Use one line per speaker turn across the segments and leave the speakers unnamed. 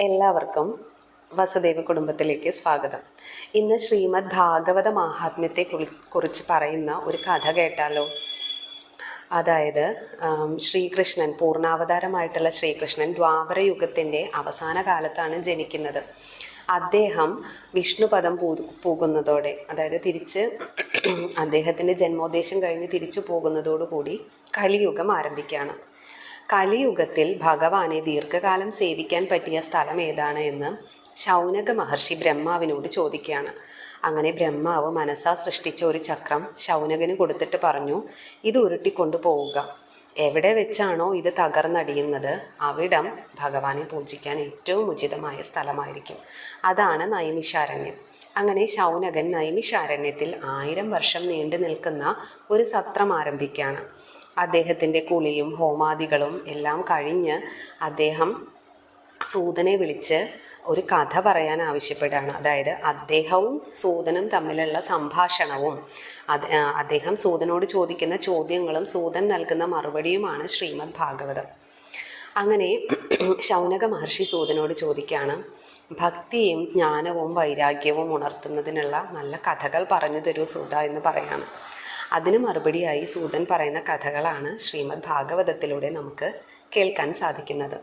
എല്ലാവർക്കും വസുദേവ കുടുംബത്തിലേക്ക് സ്വാഗതം. ഇന്ന് ശ്രീമദ് ഭാഗവത മാഹാത്മ്യത്തെ കുറിച്ച് പറയുന്ന ഒരു കഥ കേട്ടാലോ? അതായത് ശ്രീകൃഷ്ണൻ പൂർണാവതാരമായിട്ടുള്ള ശ്രീകൃഷ്ണൻ ദ്വാപര യുഗത്തിന്റെ അവസാന കാലത്താണ് ജനിക്കുന്നത്. അദ്ദേഹം വിഷ്ണുപദം പൂ പോകുന്നതോടെ അതായത് തിരിച്ച് അദ്ദേഹത്തിന്റെ ജന്മോദ്ദേശം കഴിഞ്ഞ് തിരിച്ചു പോകുന്നതോടുകൂടി കലിയുഗം ആരംഭിക്കുകയാണ്. കലിയുഗത്തിൽ ഭഗവാനെ ദീർഘകാലം സേവിക്കാൻ പറ്റിയ സ്ഥലം ഏതാണ് എന്ന് ശൗനക മഹർഷി ബ്രഹ്മാവിനോട് ചോദിക്കുകയാണ്. അങ്ങനെ ബ്രഹ്മാവ് മനസ്സാ സൃഷ്ടിച്ച ഒരു ചക്രം ശൗനകന് കൊടുത്തിട്ട് പറഞ്ഞു ഇത് ഉരുട്ടിക്കൊണ്ടു പോവുക. എവിടെ വെച്ചാണോ ഇത് തകർന്നടിയുന്നത് അവിടം ഭഗവാനെ പൂജിക്കാൻ ഏറ്റവും ഉചിതമായ സ്ഥലമായിരിക്കും. അതാണ് നൈമിഷാരണ്യം. അങ്ങനെ ശൗനകൻ നൈമിഷാരണ്യത്തിൽ ആയിരം വർഷം നീണ്ടു നിൽക്കുന്ന ഒരു സത്രം ആരംഭിക്കുകയാണ്. അദ്ദേഹത്തിന്റെ കുളിയും ഹോമാദികളും എല്ലാം കഴിഞ്ഞ് അദ്ദേഹം സൂതനെ വിളിച്ച് ഒരു കഥ പറയാൻ ആവശ്യപ്പെടുകയാണ്. അതായത് അദ്ദേഹവും സൂതനും തമ്മിലുള്ള സംഭാഷണവും. അത് അദ്ദേഹം സൂതനോട് ചോദിക്കുന്ന ചോദ്യങ്ങളും സൂതൻ നൽകുന്ന മറുപടിയുമാണ് ശ്രീമദ് ഭാഗവതം. അങ്ങനെ ശൗനക മഹർഷി സൂതനോട് ചോദിക്കുകയാണ് ഭക്തിയും ജ്ഞാനവും വൈരാഗ്യവും ഉണർത്തുന്നതിനുള്ള നല്ല കഥകൾ പറഞ്ഞു തരൂ സൂത എന്ന് പറയാണ്. അതിന് മറുപടിയായി സൂതൻ പറയുന്ന കഥകളാണ് ശ്രീമദ് ഭാഗവതത്തിലൂടെ നമുക്ക് കേൾക്കാൻ സാധിക്കുന്നത്.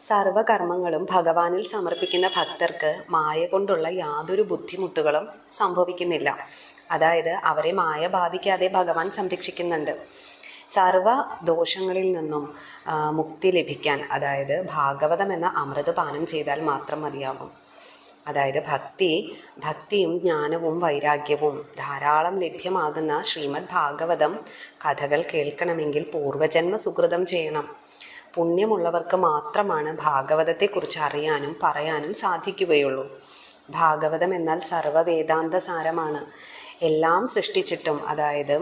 സർവകർമ്മങ്ങളും ഭഗവാനിൽ സമർപ്പിക്കുന്ന ഭക്തർക്ക് മായ കൊണ്ടുള്ള യാതൊരു ബുദ്ധിമുട്ടുകളും സംഭവിക്കുന്നില്ല. അതായത് അവരെ മായ ബാധിക്കാതെ ഭഗവാൻ സംരക്ഷിക്കുന്നുണ്ട്. സർവ ദോഷങ്ങളിൽ നിന്നും മുക്തി ലഭിക്കാൻ അതായത് ഭാഗവതം എന്ന അമൃത് പാനം ചെയ്താൽ മാത്രം മതിയാകും. അതായത് ഭക്തി ഭക്തിയും ജ്ഞാനവും വൈരാഗ്യവും ധാരാളം ലഭ്യമാകുന്ന ശ്രീമദ് ഭാഗവതം കഥകൾ കേൾക്കണമെങ്കിൽ പൂർവജന്മ സുഹൃതം ചെയ്യണം. പുണ്യമുള്ളവർക്ക് മാത്രമാണ് ഭാഗവതത്തെക്കുറിച്ച് അറിയാനും പറയാനും സാധിക്കുകയുള്ളൂ. ഭാഗവതം എന്നാൽ സർവവേദാന്ത സാരമാണ്. എല്ലാം സൃഷ്ടിച്ചിട്ടും അതായത്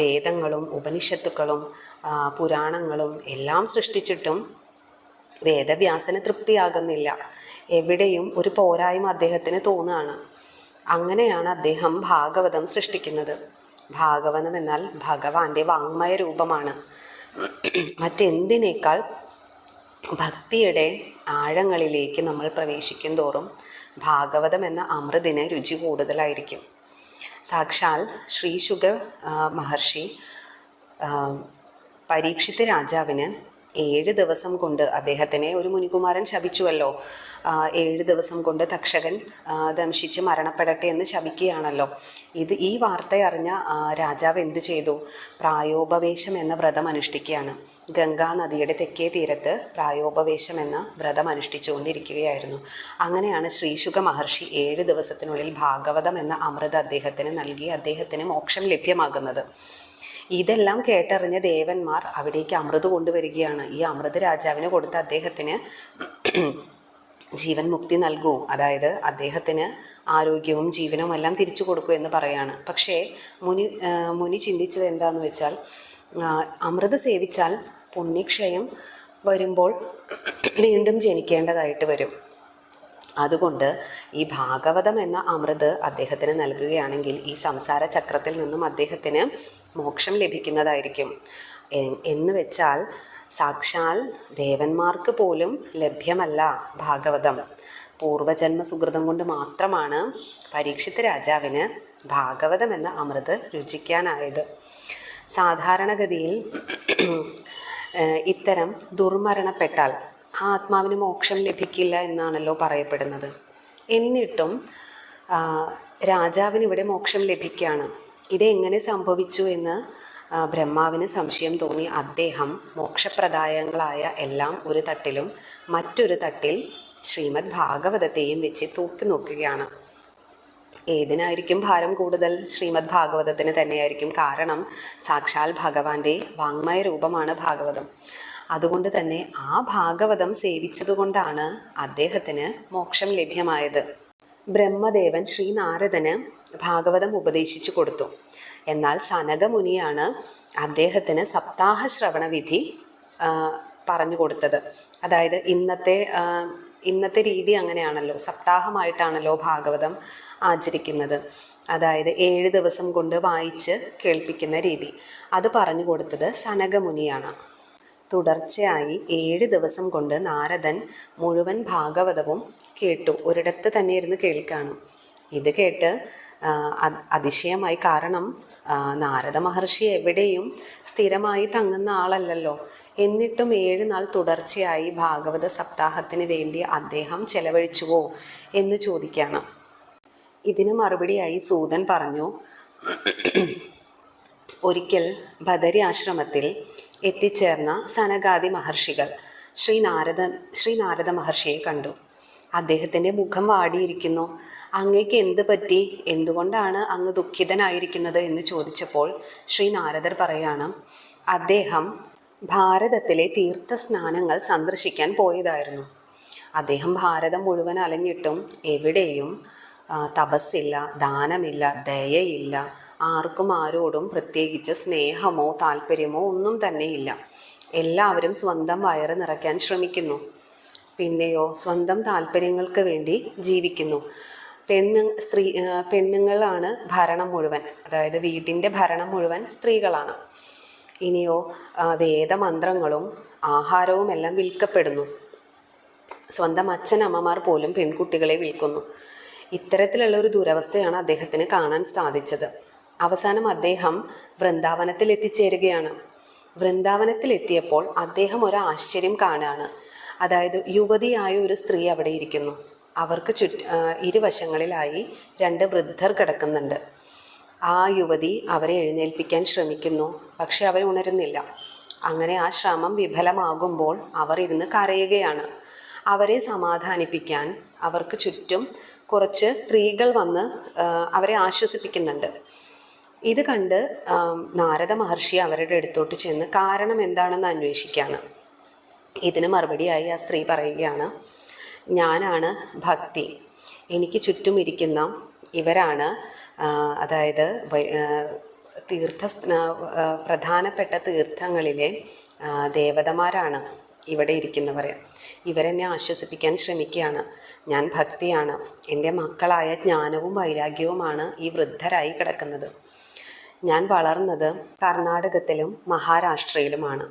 വേദങ്ങളും ഉപനിഷത്തുക്കളും പുരാണങ്ങളും എല്ലാം സൃഷ്ടിച്ചിട്ടും വേദവ്യാസന് തൃപ്തിയാകുന്നില്ല. എവിടെയും ഒരു പോരായ്മ അദ്ദേഹത്തിന് തോന്നുകയാണ് അങ്ങനെയാണ് അദ്ദേഹം ഭാഗവതം സൃഷ്ടിക്കുന്നത്. ഭാഗവതം എന്നാൽ ഭഗവാന്റെ വാങ്മയ രൂപമാണ്. മറ്റെന്തിനേക്കാൾ ഭക്തിയുടെ ആഴങ്ങളിലേക്ക് നമ്മൾ പ്രവേശിക്കും തോറും ഭാഗവതം എന്ന അമൃതിന് രുചി കൂടുതലായിരിക്കും. സാക്ഷാൽ ശ്രീശുഗ മഹർഷി പരീക്ഷിത് രാജാവിന് ഏഴ് ദിവസം കൊണ്ട് അദ്ദേഹത്തിനെ ഒരു മുനികുമാരൻ ശപിച്ചുവല്ലോ. ഏഴ് ദിവസം കൊണ്ട് തക്ഷകൻ ദംശിച്ച് മരണപ്പെടട്ടെ എന്ന് ശപിക്കുകയാണല്ലോ. ഇത് ഈ വാർത്ത അറിഞ്ഞ രാജാവ് എന്തു ചെയ്തു? പ്രായോപവേശം എന്ന വ്രതം അനുഷ്ഠിക്കുകയാണ്. ഗംഗാ നദിയുടെ തെക്കേ തീരത്ത് പ്രായോപവേശം എന്ന വ്രതം അനുഷ്ഠിച്ചുകൊണ്ടിരിക്കുകയായിരുന്നു. അങ്ങനെയാണ് ശ്രീശുഖ മഹർഷി ഏഴ് ദിവസത്തിനുള്ളിൽ ഭാഗവതം എന്ന അമൃത അദ്ദേഹത്തിന് നൽകി അദ്ദേഹത്തിന് മോക്ഷം ലഭ്യമാകുന്നത്. ഇതെല്ലാം കേട്ടറിഞ്ഞ ദേവന്മാർ അവിടേക്ക് അമൃത് കൊണ്ടുവരികയാണ്. ഈ അമൃത് രാജാവിന് കൊടുത്ത അദ്ദേഹത്തിന് ജീവൻ മുക്തി നൽകൂ. അതായത് അദ്ദേഹത്തിന് ആരോഗ്യവും ജീവനും എല്ലാം തിരിച്ചു കൊടുക്കൂ എന്ന് പറയാണ്. പക്ഷേ മുനി മുനി ചിന്തിച്ചത് എന്താന്ന് വെച്ചാൽ അമൃത് സേവിച്ചാൽ പുണ്യക്ഷയം വരുമ്പോൾ വീണ്ടും ജനിക്കേണ്ടതായിട്ട് വരും. അതുകൊണ്ട് ഈ ഭാഗവതം എന്ന അമൃത് അദ്ദേഹത്തിന് നൽകുകയാണെങ്കിൽ ഈ സംസാര ചക്രത്തിൽ നിന്നും അദ്ദേഹത്തിന് മോക്ഷം ലഭിക്കുന്നതായിരിക്കും. എന്ന് വെച്ചാൽ സാക്ഷാൽ ദേവന്മാർക്ക് പോലും ലഭ്യമല്ല ഭാഗവതം. പൂർവജന്മ സുഹൃതം കൊണ്ട് മാത്രമാണ് പരീക്ഷിത് രാജാവിന് ഭാഗവതം എന്ന അമൃത് രുചിക്കാനായത്. സാധാരണഗതിയിൽ ഇത്തരം ദുർമരണപ്പെട്ടാൽ ആത്മാവിന് മോക്ഷം ലഭിക്കില്ല എന്നാണല്ലോ പറയപ്പെടുന്നത്. എന്നിട്ടും രാജാവിന് ഇവിടെ മോക്ഷം ലഭിക്കുകയാണ്. ഇതെങ്ങനെ സംഭവിച്ചു എന്ന് ബ്രഹ്മാവിന് സംശയം തോന്നി. അദ്ദേഹം മോക്ഷപ്രദായങ്ങളായ എല്ലാം ഒരു തട്ടിലും മറ്റൊരു തട്ടിൽ ശ്രീമദ് ഭാഗവതത്തെയും വെച്ച് തൂക്കി നോക്കുകയാണ്. ഏതിനായിരിക്കും ഭാരം കൂടുതൽ? ശ്രീമദ് ഭാഗവതത്തിന് തന്നെയായിരിക്കും കാരണം. സാക്ഷാൽ ഭഗവാന്റെ വാങ്മയ രൂപമാണ് ഭാഗവതം. അതുകൊണ്ട് തന്നെ ആ ഭാഗവതം സേവിച്ചതുകൊണ്ടാണ് അദ്ദേഹത്തിന് മോക്ഷം ലഭ്യമായത്. ബ്രഹ്മദേവൻ ശ്രീനാരദന് ഭാഗവതം ഉപദേശിച്ചു കൊടുത്തു. എന്നാൽ സനകമുനിയാണ് അദ്ദേഹത്തിന് സപ്താഹ ശ്രവണ വിധി പറഞ്ഞു കൊടുത്തത്. അതായത് ഇന്നത്തെ ഇന്നത്തെ രീതി അങ്ങനെയാണല്ലോ സപ്താഹമായിട്ടാണല്ലോ ഭാഗവതം ആചരിക്കുന്നത്. അതായത് ഏഴ് ദിവസം കൊണ്ട് വായിച്ച് കേൾപ്പിക്കുന്ന രീതി. അത് പറഞ്ഞു കൊടുത്തത് സനകമുനിയാണ്. തുടർച്ചയായി ഏഴ് ദിവസം കൊണ്ട് നാരദൻ മുഴുവൻ ഭാഗവതവും കേട്ടു. ഒരിടത്ത് തന്നെ ഇരുന്ന് കേൾക്കാണ്. ഇത് കേട്ട് അതിശയമായി കാരണം നാരദ മഹർഷി എവിടെയും സ്ഥിരമായി തങ്ങുന്ന ആളല്ലല്ലോ. എന്നിട്ടും ഏഴ് നാൾ തുടർച്ചയായി ഭാഗവത സപ്താഹത്തിന് വേണ്ടി അദ്ദേഹം ചെലവഴിച്ചുവോ എന്ന് ചോദിക്കുകയാണ് ഇതിന് മറുപടിയായി സൂതൻ പറഞ്ഞു ഒരിക്കൽ ബദരി ആശ്രമത്തിൽ എത്തിച്ചേർന്ന സനകാദി മഹർഷികൾ ശ്രീ നാരദ ശ്രീ നാരദ മഹർഷിയെ കണ്ടു. അദ്ദേഹത്തിന്റെ മുഖം വാടിയിരിക്കുന്നു. അങ്ങേക്ക് എന്ത് പറ്റി? എന്തുകൊണ്ടാണ് അങ്ങ് ദുഃഖിതനായിരിക്കുന്നത് എന്ന് ചോദിച്ചപ്പോൾ ശ്രീ നാരദർ പറയാണ് അദ്ദേഹം ഭാരതത്തിലെ തീർത്ഥ സ്നാനങ്ങൾ സന്ദർശിക്കാൻ പോയതായിരുന്നു. അദ്ദേഹം ഭാരതം മുഴുവൻ അലഞ്ഞിട്ടും എവിടെയും തപസ്സില്ല ദാനമില്ല ദയയില്ല ആർക്കും ആരോടും പ്രത്യേകിച്ച് സ്നേഹമോ താല്പര്യമോ ഒന്നും തന്നെയില്ല എല്ലാവരും സ്വന്തം വയറ് നിറയ്ക്കാൻ ശ്രമിക്കുന്നു. പിന്നെയോ സ്വന്തം താല്പര്യങ്ങൾക്ക് വേണ്ടി ജീവിക്കുന്നു. പെണ്ണു സ്ത്രീ പെണ്ണുങ്ങളാണ് ഭരണം മുഴുവൻ. അതായത് വീട്ടിന്റെ ഭരണം മുഴുവൻ സ്ത്രീകളാണ്. ഇനിയോ വേദമന്ത്രങ്ങളും ആഹാരവും എല്ലാം വിൽക്കപ്പെടുന്നു. സ്വന്തം അച്ഛനമ്മമാർ പോലും പെൺകുട്ടികളെ വിൽക്കുന്നു. ഇത്തരത്തിലുള്ള ഒരു ദുരവസ്ഥയാണ് അദ്ദേഹത്തിന് കാണാൻ സാധിച്ചത്. അവസാനം അദ്ദേഹം വൃന്ദാവനത്തിൽ എത്തിച്ചേരുകയാണ് വൃന്ദാവനത്തിൽ എത്തിയപ്പോൾ അദ്ദേഹം ഒരു ആശ്ചര്യം കാണുകയാണ്. അതായത് യുവതിയായ ഒരു സ്ത്രീ അവിടെ ഇരിക്കുന്നു. അവർക്ക് ചുറ്റ് ഇരുവശങ്ങളിലായി രണ്ട് വൃദ്ധർ കിടക്കുന്നുണ്ട്. ആ യുവതി അവരെ എഴുന്നേൽപ്പിക്കാൻ ശ്രമിക്കുന്നു പക്ഷെ അവർ ഉണരുന്നില്ല. അങ്ങനെ ആ ശ്രമം വിഫലമാകുമ്പോൾ അവർ ഇരുന്ന് കരയുകയാണ്. അവരെ സമാധാനിപ്പിക്കാൻ അവർക്ക് ചുറ്റും കുറച്ച് സ്ത്രീകൾ വന്ന് അവരെ ആശ്വസിപ്പിക്കുന്നുണ്ട്. ഇത് കണ്ട് നാരദ മഹർഷി അവരുടെ അടുത്തോട്ട് ചെന്ന് കാരണം എന്താണെന്ന് അന്വേഷിക്കുകയാണ് ഇതിന് മറുപടിയായി ആ സ്ത്രീ പറയുകയാണ് ഞാനാണ് ഭക്തി. എനിക്ക് ചുറ്റും ഇരിക്കുന്ന ഇവരാണ് അതായത് തീർത്ഥ പ്രധാനപ്പെട്ട തീർത്ഥങ്ങളിലെ ദേവതമാരാണ് ഇവിടെ ഇരിക്കുന്നവർ ഇവരെന്നെ ആശ്വസിപ്പിക്കാൻ ശ്രമിക്കുകയാണ്. ഞാൻ ഭക്തിയാണ്. എന്റെ മക്കളായ ജ്ഞാനവും വൈരാഗ്യവുമാണ് ഈ വൃദ്ധരായി കിടക്കുന്നത്. ഞാൻ വളർന്നത് കർണാടകത്തിലും മഹാരാഷ്ട്രയിലുമാണ്.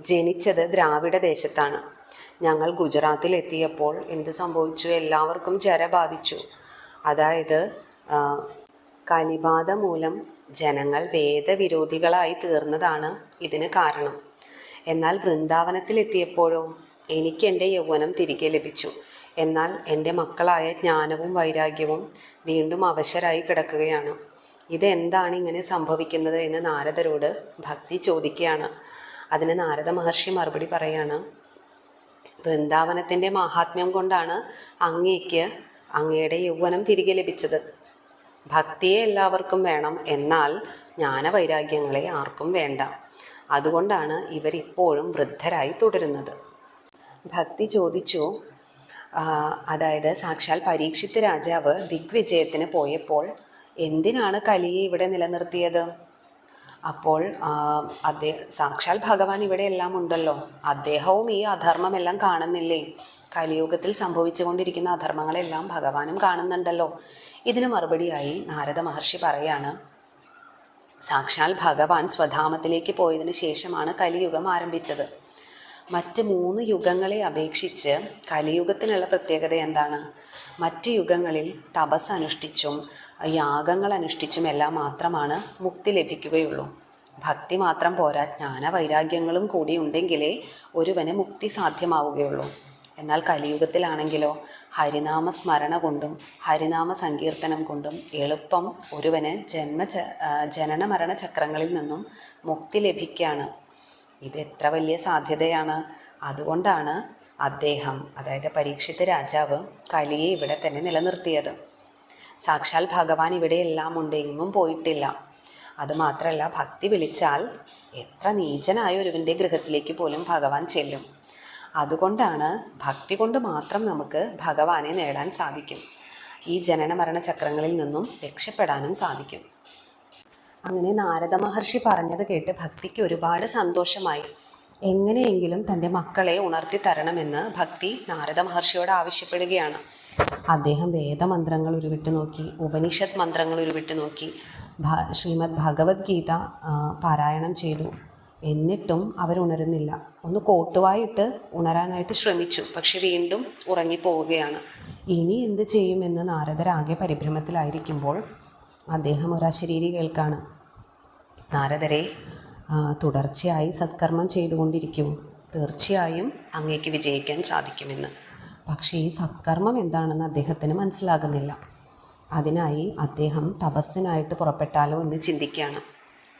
ജനിച്ചത് ദ്രാവിഡ ദേശത്താണ്. ഞങ്ങൾ ഗുജറാത്തിൽ എത്തിയപ്പോൾ എന്ത് സംഭവിച്ചു? എല്ലാവർക്കും ജര ബാധിച്ചു അതായത് കലിബാധ മൂലം ജനങ്ങൾ വേദവിരോധികളായി തീർന്നതാണ് ഇതിന് കാരണം. എന്നാൽ വൃന്ദാവനത്തിൽ എത്തിയപ്പോഴോ എനിക്ക് എന്റെ യൗവനം തിരികെ ലഭിച്ചു. എന്നാൽ എന്റെ മക്കളായ ജ്ഞാനവും വൈരാഗ്യവും വീണ്ടും അവശരായി കിടക്കുകയാണ്. ഇതെന്താണ് ഇങ്ങനെ സംഭവിക്കുന്നത് എന്ന് നാരദരോട് ഭക്തി ചോദിക്കുകയാണ്. അതിന് നാരദ മഹർഷി മറുപടി പറയാണ് വൃന്ദാവനത്തിന്റെ മഹാത്മ്യം കൊണ്ടാണ് അങ്ങേക്ക് അങ്ങയുടെ യൗവനം തിരികെ ലഭിച്ചത്. ഭക്തിയെ എല്ലാവർക്കും വേണം എന്നാൽ ജ്ഞാനവൈരാഗ്യങ്ങളെ ആർക്കും വേണ്ട. അതുകൊണ്ടാണ് ഇവരിപ്പോഴും വൃദ്ധരായി തുടരുന്നത്. ഭക്തി ചോദിച്ചു അതായത് സാക്ഷാൽ പരീക്ഷിത്ത് രാജാവ് ദിഗ്വിജയത്തിന് പോയപ്പോൾ എന്തിനാണ് കലിയെ ഇവിടെ നിലനിർത്തിയത്? അപ്പോൾ അദ്ദേഹ സാക്ഷാൽ ഭഗവാൻ ഇവിടെ എല്ലാം ഉണ്ടല്ലോ. അദ്ദേഹവും ഈ അധർമ്മമെല്ലാം കാണുന്നില്ലേ? കലിയുഗത്തിൽ സംഭവിച്ചുകൊണ്ടിരിക്കുന്ന അധർമ്മങ്ങളെല്ലാം ഭഗവാനും കാണുന്നുണ്ടല്ലോ. ഇതിന് മറുപടിയായി നാരദ മഹർഷി പറയാണ് സാക്ഷാൽ ഭഗവാൻ സ്വധാമത്തിലേക്ക് പോയതിനു ശേഷമാണ് കലിയുഗം ആരംഭിച്ചത്. മറ്റ് മൂന്ന് യുഗങ്ങളെ അപേക്ഷിച്ച് കലിയുഗത്തിനുള്ള പ്രത്യേകത എന്താണ്? മറ്റ് യുഗങ്ങളിൽ തപസ് അനുഷ്ഠിച്ചും യാഗങ്ങൾ അനുഷ്ഠിച്ചും എല്ലാം മാത്രമാണ് മുക്തി ലഭിക്കുകയുള്ളൂ. ഭക്തി മാത്രം പോരാ ജ്ഞാന വൈരാഗ്യങ്ങളും കൂടി ഉണ്ടെങ്കിലേ ഒരുവന് മുക്തി സാധ്യമാവുകയുള്ളൂ. എന്നാൽ കലിയുഗത്തിലാണെങ്കിലോ ഹരിനാമ സ്മരണ കൊണ്ടും ഹരിനാമ സങ്കീർത്തനം കൊണ്ടും എളുപ്പം ഒരുവന് ജന്മ ജനന മരണ ചക്രങ്ങളിൽ നിന്നും മുക്തി ലഭിക്കുകയാണ് ഇത് എത്ര വലിയ സാധ്യതയാണ്. അതുകൊണ്ടാണ് അദ്ദേഹം അതായത് പരീക്ഷിത രാജാവ് കലിയെ ഇവിടെ തന്നെ നിലനിർത്തിയത്. സാക്ഷാൽ ഭഗവാൻ ഇവിടെ എല്ലാം ഉണ്ട് എങ്ങും പോയിട്ടില്ല അതുമാത്രമല്ല ഭക്തി വിളിച്ചാൽ എത്ര നീചനായ ഒരുവിന്റെ ഗൃഹത്തിലേക്ക് പോലും ഭഗവാൻ ചെല്ലും. അതുകൊണ്ടാണ് ഭക്തി കൊണ്ട് മാത്രം നമുക്ക് ഭഗവാനെ നേടാൻ സാധിക്കും. ഈ ജനന മരണ ചക്രങ്ങളിൽ നിന്നും രക്ഷപ്പെടാനും സാധിക്കും. അങ്ങനെ നാരദ മഹർഷി പറഞ്ഞത് കേട്ട് ഭക്തിക്ക് ഒരുപാട് സന്തോഷമായി. എങ്ങനെയെങ്കിലും തന്റെ മക്കളെ ഉണർത്തി തരണമെന്ന് ഭക്തി നാരദ മഹർഷിയോട് ആവശ്യപ്പെടുകയാണ്. അദ്ദേഹം വേദമന്ത്രങ്ങൾ ഉരുവിട്ട് നോക്കി ഉപനിഷത്ത് മന്ത്രങ്ങൾ ഉരുവിട്ട് നോക്കി ശ്രീമദ് ഭഗവത്ഗീത പാരായണം ചെയ്തു. എന്നിട്ടും അവരുണരുന്നില്ല. ഒന്ന് കോട്ടുവായിട്ട് ഉണരാനായിട്ട് ശ്രമിച്ചു. പക്ഷെ വീണ്ടും ഉറങ്ങിപ്പോവുകയാണ്. ഇനി എന്ത് ചെയ്യുമെന്ന് നാരദരാകെ പരിഭ്രമത്തിലായിരിക്കുമ്പോൾ അദ്ദേഹം ഒരു കേൾക്കാണ്. നാരദരെ തുടർച്ചയായി സത്കർമ്മം ചെയ്തുകൊണ്ടിരിക്കൂ. തീർച്ചയായും അങ്ങേക്ക് വിജയിക്കാൻ സാധിക്കുമെന്ന്. പക്ഷേ ഈ സത്കർമ്മം എന്താണെന്ന് അദ്ദേഹത്തിന് മനസ്സിലാകുന്നില്ല. അതിനായി അദ്ദേഹം തപസ്സിനായിട്ട് പുറപ്പെട്ടാലോ എന്ന് ചിന്തിക്കുകയാണ്.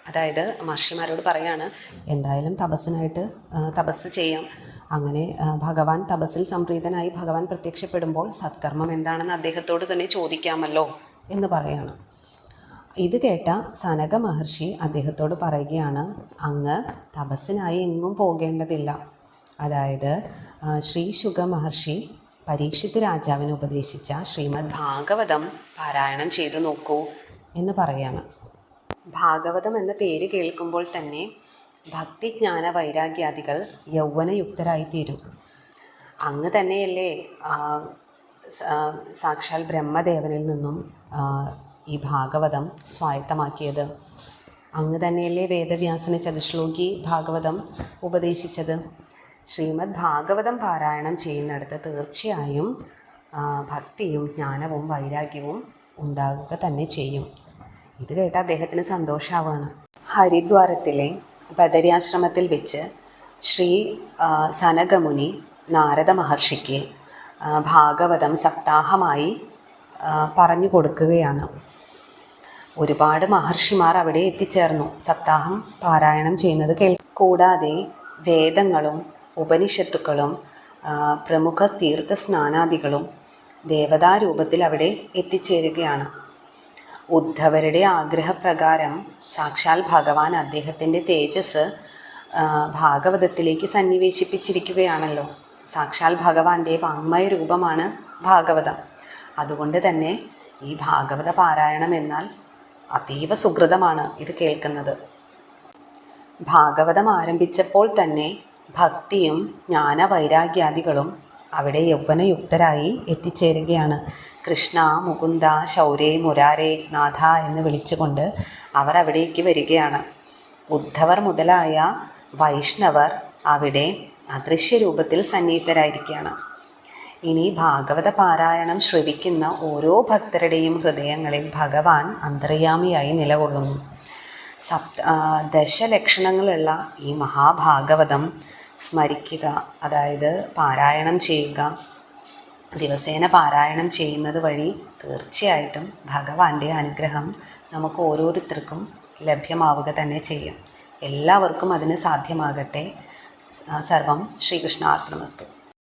അതായത് മഹർഷിമാരോട് പറയാണ് എന്തായാലും തപസ്സിനായിട്ട് തപസ് ചെയ്യാം. അങ്ങനെ ഭഗവാൻ തപസ്സിൽ സംപ്രീതനായി ഭഗവാൻ പ്രത്യക്ഷപ്പെടുമ്പോൾ സത്കർമ്മം എന്താണെന്ന് അദ്ദേഹത്തോട് തന്നെ ചോദിക്കാമല്ലോ എന്ന് പറയാണ്. ഇത് കേട്ട സനക മഹർഷി അദ്ദേഹത്തോട് പറയുകയാണ് അങ്ങ് തപസ്സിനായി എങ്ങും പോകേണ്ടതില്ല. അതായത് ശ്രീ ശുഗ മഹർഷി പരീക്ഷിത് രാജാവിന് ഉപദേശിച്ച ശ്രീമദ് ഭാഗവതം പാരായണം ചെയ്തു നോക്കൂ എന്ന് പറയാണ്. ഭാഗവതം എന്ന പേര് കേൾക്കുമ്പോൾ തന്നെ ഭക്തി ജ്ഞാന വൈരാഗ്യാദികൾ യൗവനയുക്തരായിത്തീരും. അങ്ങ് തന്നെയല്ലേ സാക്ഷാൽ ബ്രഹ്മദേവനിൽ നിന്നും ഈ ഭാഗവതം സ്വായത്തമാക്കിയത്. അങ്ങ് തന്നെയല്ലേ വേദവ്യാസന ചതുശ്ലോകി ഭാഗവതം ഉപദേശിച്ചത്. ശ്രീമദ് ഭാഗവതം പാരായണം ചെയ്യുന്നിടത്ത് തീർച്ചയായും ഭക്തിയും ജ്ഞാനവും വൈരാഗ്യവും ഉണ്ടാകുക തന്നെ ചെയ്യും. ഇത് കേട്ട് അദ്ദേഹത്തിന് സന്തോഷമാവാണ് ഹരിദ്വാരത്തിലെ ബദരിയാശ്രമത്തിൽ വെച്ച് ശ്രീ സനകമുനി നാരദ മഹർഷിക്ക് ഭാഗവതം സപ്താഹമായി പറഞ്ഞു കൊടുക്കുകയാണ്. ഒരുപാട് മഹർഷിമാർ അവിടെ എത്തിച്ചേർന്നു. സപ്താഹം പാരായണം ചെയ്യുന്നത് കേൾ കൂടാതെ വേദങ്ങളും ഉപനിഷത്തുക്കളും പ്രമുഖ തീർത്ഥ സ്നാനാദികളും ദേവതാരൂപത്തിൽ അവിടെ എത്തിച്ചേരുകയാണ്. ഉദ്ധവരുടെ ആഗ്രഹപ്രകാരം സാക്ഷാൽ ഭഗവാൻ അദ്ദേഹത്തിന്റെ തേജസ് ഭാഗവതത്തിലേക്ക് സന്നിവേശിപ്പിച്ചിരിക്കുകയാണല്ലോ. സാക്ഷാൽ ഭഗവാന്റെ വാങ്മയ രൂപമാണ് ഭാഗവതം. അതുകൊണ്ട് തന്നെ ഈ ഭാഗവത പാരായണം എന്നാൽ അതീവ സുഹൃതമാണ് ഇത് കേൾക്കുന്നത്. ഭാഗവതം ആരംഭിച്ചപ്പോൾ തന്നെ ഭക്തിയും ജ്ഞാനവൈരാഗ്യാദികളും അവിടെ യൗവനയുക്തരായി എത്തിച്ചേരുകയാണ്. കൃഷ്ണ മുകുന്ദ ശൗരേ മുരാരേ നാഥ എന്ന് വിളിച്ചുകൊണ്ട് അവർ അവിടേക്ക് വരികയാണ്. ഉദ്ധവർ മുതലായ വൈഷ്ണവർ അവിടെ അദൃശ്യ രൂപത്തിൽ സന്നിഹിതരായിരിക്കുകയാണ്. ഇനി ഭാഗവത പാരായണം ശ്രവിക്കുന്ന ഓരോ ഭക്തരുടെയും ഹൃദയങ്ങളിൽ ഭഗവാൻ അന്തർയാമിയായി നിലകൊള്ളുന്നു. സപ്ത ദശലക്ഷണങ്ങളുള്ള ഈ മഹാഭാഗവതം സ്മരിക്കുക അതായത് പാരായണം ചെയ്യുക ദിവസേന പാരായണം ചെയ്യുന്നത് വഴി തീർച്ചയായിട്ടും ഭഗവാന്റെ അനുഗ്രഹം നമുക്ക് ഓരോരുത്തർക്കും ലഭ്യമാവുക തന്നെ ചെയ്യും. എല്ലാവർക്കും അതിന് സാധ്യമാകട്ടെ. സർവം ശ്രീകൃഷ്ണാർപ്പണമസ്തു.